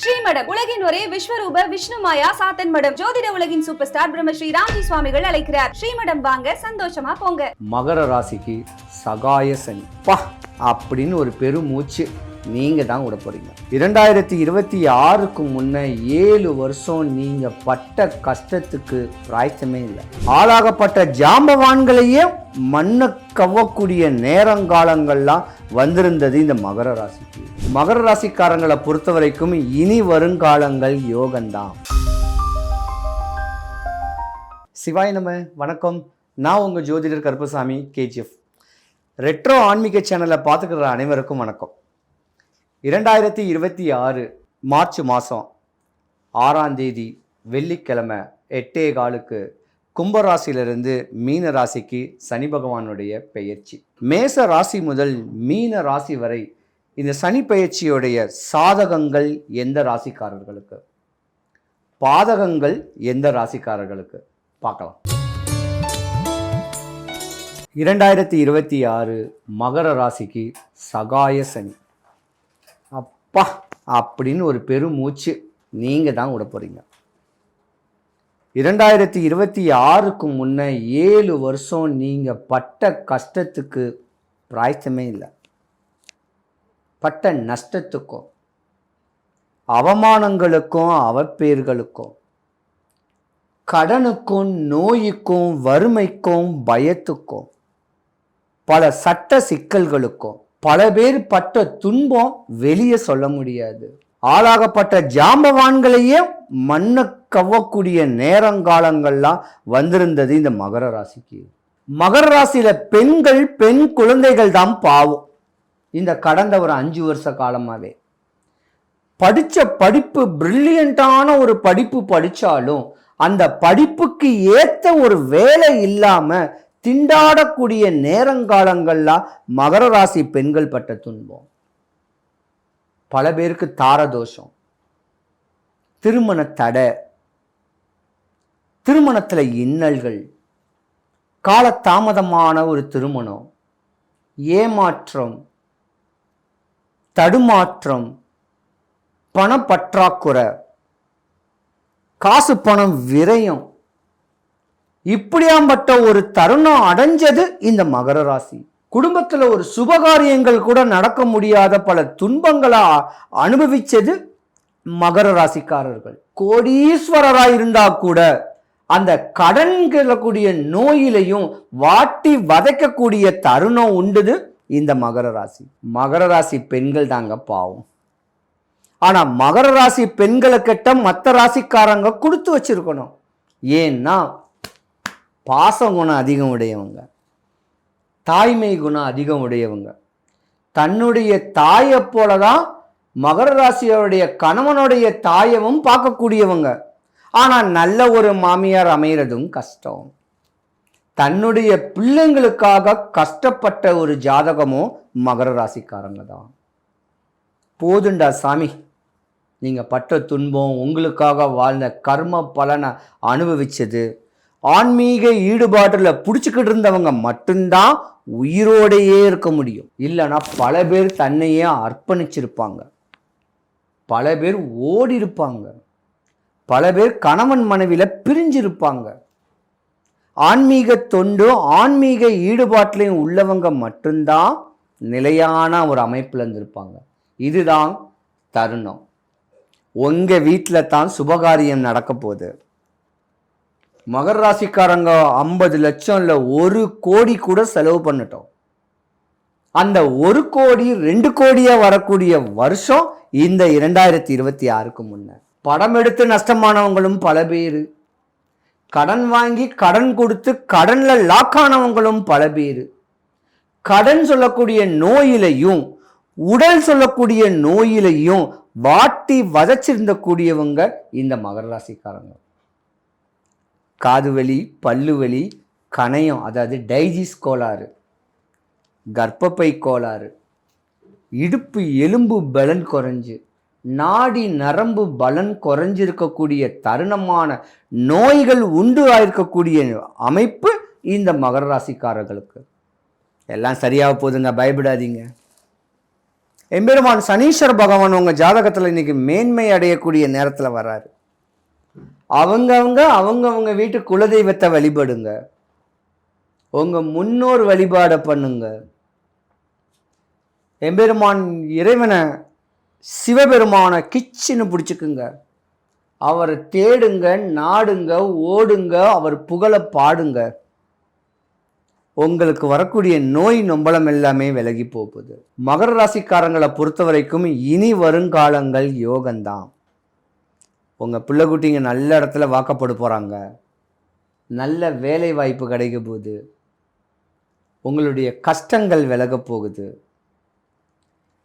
ஸ்ரீமடம் உலகின் ஒரே விஸ்வரூப விஷ்ணு மாயா சாத்தன் மடம் ஜோதிட உலகின் சூப்பர் ஸ்டார் பிரம்மஸ்ரீ ராம்ஜி சுவாமிகள் அழைக்கிறார். ஸ்ரீமடம் வாங்க சந்தோஷமா போங்க. மகர ராசிக்கு சகாய சனி. பா அப்படின்னு ஒரு பெருமூச்சு நீங்க தான் விட போறீங்க. இரண்டாயிரத்தி இருபத்தி ஆறுக்கு முன்ன ஏழு வருஷம் நீங்க பட்ட கஷ்டத்துக்கு பிராய்ச்சமே இல்லை. ஆளாகப்பட்ட ஜாம்பவான்களையே மண்ணை கவ்வக்கூடிய நேரங்காலங்கள்லாம் வந்திருந்தது இந்த மகர ராசிக்கு. மகர ராசிக்காரங்களை பொறுத்த வரைக்கும் இனி வருங்காலங்கள் யோகந்தான். சிவாய் நம்ம வணக்கம். நான் உங்கள் ஜோதிடர் கருப்பசாமி கேஜிஎஃப். ரெட்ரோ ஆன்மீக சேனலை பார்த்துக்கிற அனைவருக்கும் வணக்கம். இரண்டாயிரத்தி இருபத்தி ஆறு மார்ச் மாதம் ஆறாம் தேதி வெள்ளிக்கிழமை எட்டே காலுக்கு கும்பராசியிலிருந்து மீன ராசிக்கு சனி பகவானுடைய பெயர்ச்சி. மேச ராசி முதல் மீன ராசி வரை இந்த சனி பெயர்ச்சியுடைய சாதகங்கள் எந்த ராசிக்காரர்களுக்கு? பாதகங்கள் எந்த ராசிக்காரர்களுக்கு? பார்க்கலாம். இரண்டாயிரத்தி இருபத்தி ஆறு மகர ராசிக்கு சகாய சனி. அப்பா அப்படின்னு ஒரு பெருமூச்சு நீங்கள் தான் விட போகிறீங்க இரண்டாயிரத்தி இருபத்தி ஆறுக்கு முன்ன ஏழு வருஷம் நீங்கள் பட்ட கஷ்டத்துக்கு பிராய்த்தமே இல்லை. பட்ட நஷ்டத்துக்கும் அவமானங்களுக்கும் அவப்பேர்களுக்கும் கடனுக்கும் நோய்க்கும் வறுமைக்கும் பயத்துக்கும் பல சட்ட சிக்கல்களுக்கும் பல பேர் பட்ட துன்பம் வெளியே சொல்ல முடியாது. ஆளாகப்பட்ட ஜாம்பவான்களையே மண்ணை கவ்வக்கூடிய நேரங்காலங்கள்லாம் வந்திருந்தது இந்த மகர ராசிக்கு. மகர ராசியில பெண்கள் பெண் குழந்தைகள் தான் பாவம். இந்த கடந்த ஒரு அஞ்சு வருஷ காலமாகவே படித்த படிப்பு பிரில்லியண்டான ஒரு படிப்பு படித்தாலும் அந்த படிப்புக்கு ஏற்ற ஒரு வேலை இல்லாமல் திண்டாடக்கூடிய நேரங்காலங்கள்லாம் மகர ராசி பெண்கள் பட்ட துன்பம். பல பேருக்கு தாரதோஷம். திருமண தடை. திருமணத்தில் இன்னல்கள். காலதாமதமான ஒரு திருமணம். ஏமாற்றம். தடுமாற்றம். பணப்பற்றாக்குறை. காசு பணம் விரயம். இப்படியாம்பட்ட ஒரு தருணம் அடைஞ்சது இந்த மகர ராசி. குடும்பத்தில் ஒரு சுபகாரியங்கள் கூட நடக்க முடியாத பல துன்பங்களா அனுபவிச்சது மகர ராசிக்காரர்கள். கோடீஸ்வரராக இருந்தா கூட அந்த கடன்களக்கூடிய நோயிலையும் வாட்டி வதைக்கக்கூடிய தருணம் உண்டுது இந்த மகர ராசி. மகர ராசி பெண்கள் தாங்க பாவம். ஆனால் மகர ராசி பெண்களை கிட்ட மற்ற ராசிக்காரங்க கொடுத்து வச்சிருக்கணும். ஏன்னா பாச குணம் அதிகம் உடையவங்க. தாய்மை குணம் அதிகம் உடையவங்க. தன்னுடைய தாயை போல தான் மகர ராசியோடைய கணவனுடைய தாயவும் பார்க்கக்கூடியவங்க. ஆனால் நல்ல ஒரு மாமியார் அமைகிறதும் கஷ்டம். தன்னுடைய பிள்ளைங்களுக்காக கஷ்டப்பட்ட ஒரு ஜாதகமும் மகர ராசிக்காரங்க தான். போதுண்டா சாமி. நீங்கள் பட்ட துன்பம் உங்களுக்காக வாழ்ந்த கர்ம பலனை அனுபவிச்சது. ஆன்மீக ஈடுபாட்டில் பிடிச்சிக்கிட்டு இருந்தவங்க மட்டும்தான் உயிரோடையே இருக்க முடியும். இல்லைன்னா பல பேர் தன்னையே அர்ப்பணிச்சிருப்பாங்க. பல பேர் ஓடி இருப்பாங்க பல பேர் கணவன் மனைவியில் பிரிஞ்சிருப்பாங்க. ஆன்மீக தொண்டு ஆன்மீக ஈடுபாட்டிலையும் உள்ளவங்க மட்டும்தான் நிலையான ஒரு அமைப்பில் இருந்திருப்பாங்க. இதுதான் தருணம். உங்கள் வீட்டில் தான் சுபகாரியம் நடக்க போகுது. மகர ராசிக்காரங்க ஐம்பது லட்சம் இல்லை ஒரு கோடி கூட செலவு பண்ணிட்டோம். அந்த ஒரு கோடி ரெண்டு கோடியாக வரக்கூடிய வருஷம் இந்த இரண்டாயிரத்தி இருபத்தி ஆறுக்கு முன்ன. படம் எடுத்து நஷ்டமானவங்களும் பல பேர். கடன் வாங்கி கடன் கொடுத்து கடனில் லாக் ஆனவங்களும் பல பேர். கடன் சொல்லக்கூடிய நோயிலையும் உடல் சொல்லக்கூடிய நோயிலையும் வாட்டி வதச்சிருந்த கூடியவங்க இந்த மகர ராசிக்காரங்க. காது வலி பல்லு வலி கணையம் அதாவது டைஜிஸ் கோளாறு கர்ப்பப்பை கோளாறு இடுப்பு எலும்பு பலன் குறைஞ்சு நாடி நரம்பு பலன் குறைஞ்சிருக்கக்கூடிய தருணமான நோய்கள் உண்டு ஆயிருக்கக்கூடிய அமைப்பு இந்த மகர ராசிக்காரர்களுக்கு. எல்லாம் சரியாக போதுங்க பயப்படாதீங்க. எம்பெருமான் சனீஸ்வர பகவான் உங்கள் ஜாதகத்தில் இன்னைக்கு மேன்மை அடையக்கூடிய நேரத்தில் வர்றாரு அவங்கவுங்க அவங்கவங்க வீட்டு குலதெய்வத்தை வழிபடுங்க. உங்கள் முன்னோர் வழிபாடை பண்ணுங்க. எம்பெருமான் இறைவனை சிவபெருமானை கிச்சின்னு பிடிச்சிக்குங்க. அவரை தேடுங்க நாடுங்க ஓடுங்க அவர் புகழை பாடுங்க. உங்களுக்கு வரக்கூடிய நோய் நொம்பலம் எல்லாமே விலகி போகுது. மகர ராசிக்காரங்களை பொறுத்த வரைக்கும் இனி வருங்காலங்கள் யோகந்தான் உங்கள் பிள்ளைக்குட்டிங்க நல்ல இடத்துல வாக்கப்பட போகிறாங்க நல்ல வேலை வாய்ப்பு கிடைக்க போகுது. உங்களுடைய கஷ்டங்கள் விலக போகுது.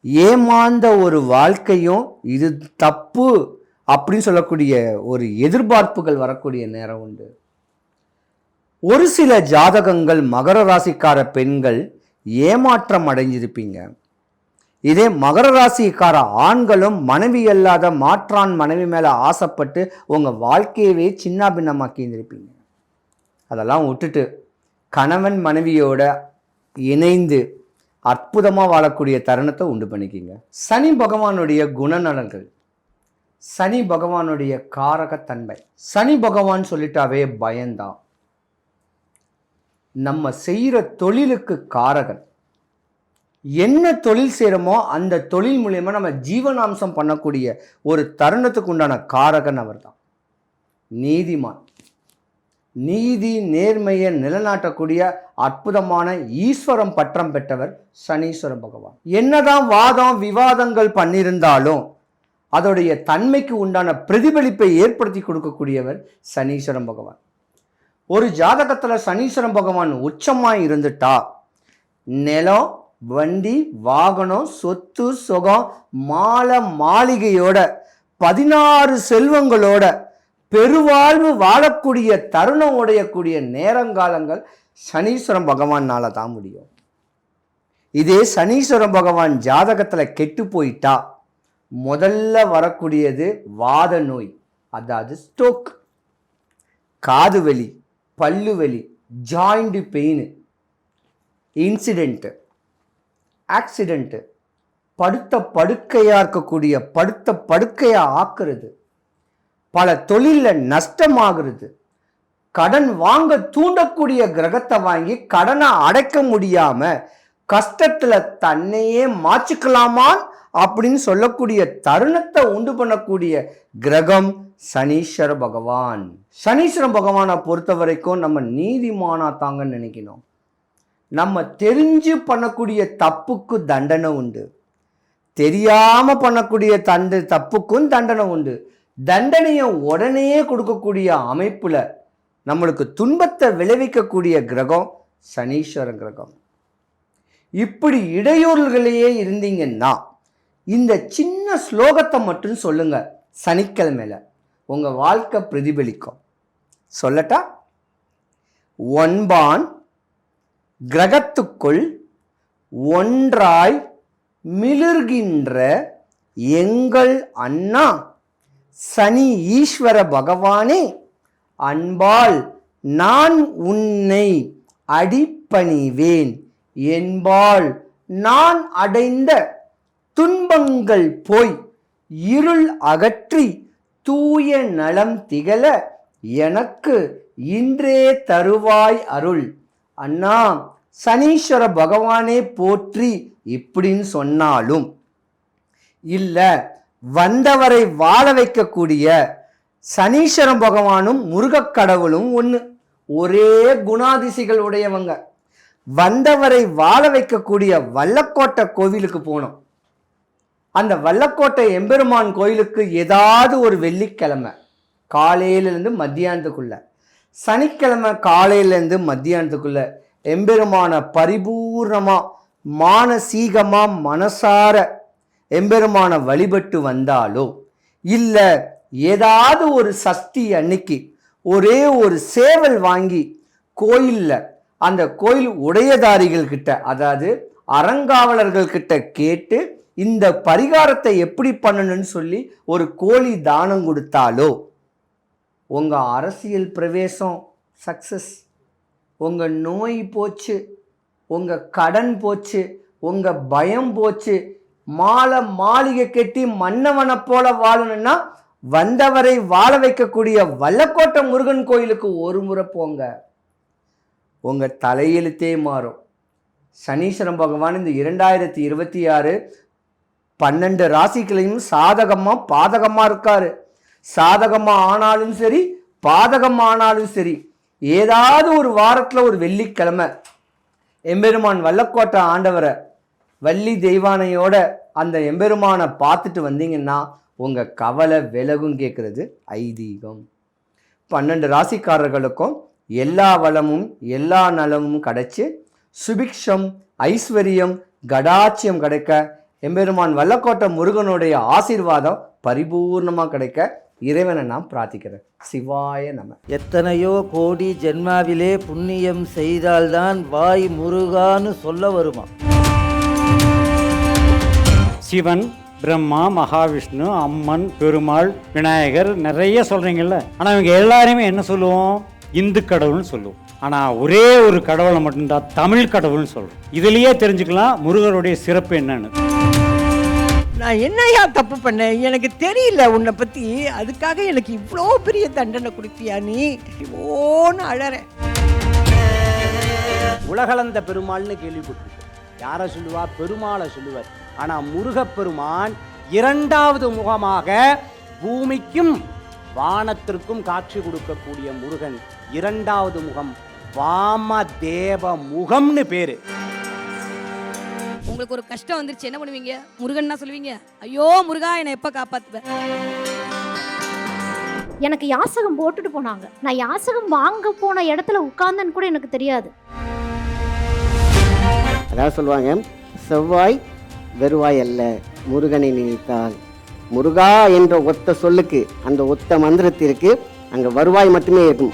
ஏமாந்த ஒரு வாழ்க்கையும் இது தப்பு அப்படின்னு சொல்லக்கூடிய ஒரு எதிர்பார்ப்புகள் வரக்கூடிய நேரம் உண்டு. ஒரு சில ஜாதகங்கள் மகர ராசிக்கார பெண்கள் ஏமாற்றம் அடைஞ்சிருப்பீங்க. இதே மகர ராசிக்கார ஆண்களும் மனைவி அல்லாத மாற்றான் மனைவி மேலே ஆசைப்பட்டு உங்கள் வாழ்க்கையவே சின்ன பின்னமாக்கி இருந்திருப்பீங்க அதெல்லாம் விட்டுட்டு கணவன் மனைவியோட இணைந்து அற்புதமாக வாழக்கூடிய தருணத்தை உண்டு பண்ணிக்கிங்க. சனி பகவானுடைய குணநலன்கள் சனி பகவானுடைய காரகத்தன்மை. சனி பகவான் சொல்லிட்டாவே பயந்தான். நம்ம செய்கிற தொழிலுக்கு காரகன். என்ன தொழில் செய்கிறோமோ அந்த தொழில் மூலயமா நம்ம ஜீவனாம்சம் பண்ணக்கூடிய ஒரு தருணத்துக்கு உண்டான காரகன் அவர் தான் நீதிமான். நீதி நேர்மையை நிலநாட்டக்கூடிய அற்புதமான ஈஸ்வரம் பற்றம் பெற்றவர் சனீஸ்வர பகவான். என்னதான் வாதம் விவாதங்கள் பண்ணியிருந்தாலும் அதோடைய தன்மைக்கு உண்டான பிரதிபலிப்பை ஏற்படுத்தி கொடுக்கக்கூடியவர் சனீஸ்வரம் பகவான். ஒரு ஜாதகத்தில் சனீஸ்வரம் பகவான் உச்சமாக இருந்துட்டா நிலம் வண்டி வாகனம் சொத்து சுகம் மாலை மாளிகையோட பதினாறு செல்வங்களோட பெருவாழ்வு வாழக்கூடிய தருணம் உடையக்கூடிய நேரங்காலங்கள் சனீஸ்வரம் பகவானால் தான் முடியும். இதே சனீஸ்வரம் பகவான் ஜாதகத்தில் கெட்டு போயிட்டா முதல்ல வரக்கூடியது வாத நோய் அதாவது ஸ்டோக் காது வலி பல்லு வலி ஜாயிண்ட் பெயின் இன்சிடெண்ட்டு ஆக்சிடெண்ட்டு படுத்த படுக்கையாக இருக்கக்கூடிய படுத்த படுக்கையாக ஆக்குறது. பல தொழிலில் நஷ்டமாகிறது. கடன் வாங்க தூண்டக்கூடிய கிரகத்தை வாங்கி கடனை அடைக்க முடியாமல் கஷ்டத்தில் தன்னையே மாச்சிக்கலாமான் அப்படின்னு சொல்லக்கூடிய தருணத்தை உண்டு பண்ணக்கூடிய கிரகம் சனீஸ்வர பகவான். சனீஸ்வர பகவானை பொறுத்த வரைக்கும் நம்ம நீதிமானா தாங்கன்னு நினைக்கணும். நம்ம தெரிஞ்சு பண்ணக்கூடிய தப்புக்கு தண்டனை உண்டு. தெரியாமல் பண்ணக்கூடிய தண்டு தப்புக்கும் தண்டனை உண்டு. தண்டனையை உடனே கொடுக்கக்கூடிய அமைப்பில் நம்மளுக்கு துன்பத்தை விளைவிக்கக்கூடிய கிரகம் சனீஸ்வரன் கிரகம். இப்படி இடையூறுகளையே இருந்தீங்கன்னா இந்த சின்ன ஸ்லோகத்தை மட்டும் சொல்லுங்க சனிக்கிழமையில். உங்கள் வாழ்க்கை பிரதிபலிக்கும். சொல்லட்டா? ஒன்பான் கிரகத்துக்குள் ஒன்றாய் மிளிர்கின்ற எங்கள் அண்ணா சனி ஈஸ்வர பகவானே அன்பால் நான் உன்னை அடிப்பணிவேன். என்பால் நான் அடைந்த துன்பங்கள் போய் இருள் அகற்றி தூய நலம் திகழ எனக்கு இன்றே தருவாய் அருள். அண்ணா சனீஸ்வர பகவானே போற்றி இப்படின்னு சொன்னாலும் இல்லை வந்தவரை வாழ வைக்கக்கூடிய சனீஸ்வரம் பகவானும் முருகக்கடவுளும் ஒன்று ஒரே குணாதிசிகள் உடையவங்க. வந்தவரை வாழ வைக்கக்கூடிய வல்லக்கோட்டை கோவிலுக்கு போனோம். அந்த வல்லக்கோட்டை எம்பெருமான் கோயிலுக்கு ஏதாவது ஒரு வெள்ளிக்கிழமை காலையிலேருந்து மத்தியானத்துக்குள்ள. சனிக்கிழமை காலையிலேருந்து மத்தியானத்துக்குள்ள எம்பெருமான பரிபூர்ணமாக மானசீகமாக மனசார எம்பெருமான வழிபட்டு வந்தாலோ இல்லை ஏதாவது ஒரு சஷ்டி அன்னைக்கு ஒரே ஒரு சேவல் வாங்கி கோயிலில் அந்த கோயில் உடையதாரிகள் கிட்ட அதாவது அறங்காவலர்கள் கிட்ட கேட்டு இந்த பரிகாரத்தை எப்படி பண்ணணும்னு சொல்லி ஒரு கோழி தானம் கொடுத்தாலோ உங்கள் அரசியல் பிரவேசம் சக்சஸ். உங்கள் நோய் போச்சு உங்கள் கடன் போச்சு உங்கள் பயம் போச்சு மாலை மாளிகை கட்டி மன்னவனை போல வாழணும்னா வந்தவரை வாழ வைக்கக்கூடிய வல்லக்கோட்டை முருகன் கோயிலுக்கு ஒரு முறை போங்க. உங்கள் தலையெழுத்தே மாறும். சனீஸ்வரன் பகவான் இந்த இரண்டாயிரத்தி இருபத்தி ஆறு பன்னெண்டு ராசிகளையும் சாதகமாக பாதகமாக இருக்காரு. சாதகமாக ஆனாலும் சரி பாதகம் ஆனாலும் சரி ஏதாவது ஒரு வாரத்தில் ஒரு வெள்ளிக்கிழமை எம்பெருமான் வல்லக்கோட்டை ஆண்டவரை வள்ளி தெய்வானையோட அந்த எம்பெருமானை பார்த்துட்டு வந்தீங்கன்னா உங்கள் கவலை விலகும் கேட்குறது ஐதீகம். பன்னெண்டு ராசிக்காரர்களுக்கும் எல்லா வளமும் எல்லா நலமும் கிடைச்சி சுபிக்ஷம் ஐஸ்வர்யம் கடாட்சியம் கிடைக்க எம்பெருமான் வல்லக்கோட்டை முருகனுடைய ஆசீர்வாதம் பரிபூர்ணமாக கிடைக்க இறைவனை நான் பிரார்த்திக்கிறேன் சிவாய நம. எத்தனையோ கோடி ஜென்மாவிலே புண்ணியம் செய்தால்தான் வாய் முருகான்னு சொல்ல வருமா? சிவன் பிரம்மா மகாவிஷ்ணு அம்மன் பெருமாள் விநாயகர் நிறைய சொல்றீங்கல்ல. ஆனால் இவங்க எல்லாருமே என்ன சொல்லுவோம்? இந்து கடவுள்னு சொல்லுவோம். ஆனால் ஒரே ஒரு கடவுளை மட்டும்தான் தமிழ் கடவுள்னு சொல்றோம். இதுலயே தெரிஞ்சுக்கலாம் முருகருடைய சிறப்பு என்னன்னு. நான் என்னையா தப்பு பண்ணேன்? எனக்கு தெரியல உன்னை பற்றி அதுக்காக எனக்கு இவ்வளோ பெரிய தண்டனை கொடுப்பியா நீ? ஓன்னு அழறேன் உலகளந்த பெருமாள்னு கேள்விப்பட்டிருக்கேன். யாரை சொல்லுவா? பெருமாளை சொல்லுவார். ஆனால் முருகப்பெருமான் இரண்டாவது முகமாக பூமிக்கும் வானத்திற்கும் காட்சி கொடுக்கக்கூடிய முருகன் இரண்டாவது முகம் வாமதேவ முகம்னு பேரு. உங்களுக்கு ஒரு கஷ்டம் வந்துருச்சு என்ன பண்ணுவீங்க? முருகன்னா சொல்லுவீங்க ஐயோ முருகா என்னை எப்ப காப்பாத்துவ? எனக்கு யாசகம் போட்டுட்டு போனாங்க. நான் யாசகம் வாங்க போன இடத்துல உட்கார்ந்தேன்னு கூட எனக்கு தெரியாது. அதாவது சொல்லுவாங்க செவ்வாய் வெறுவாய் அல்ல முருகனை நினைத்தால். முருகா என்ற ஒத்த சொல்லுக்கு அந்த ஒத்த மந்திரத்திற்கு அங்க வருவாய் மட்டுமே இருக்கும்.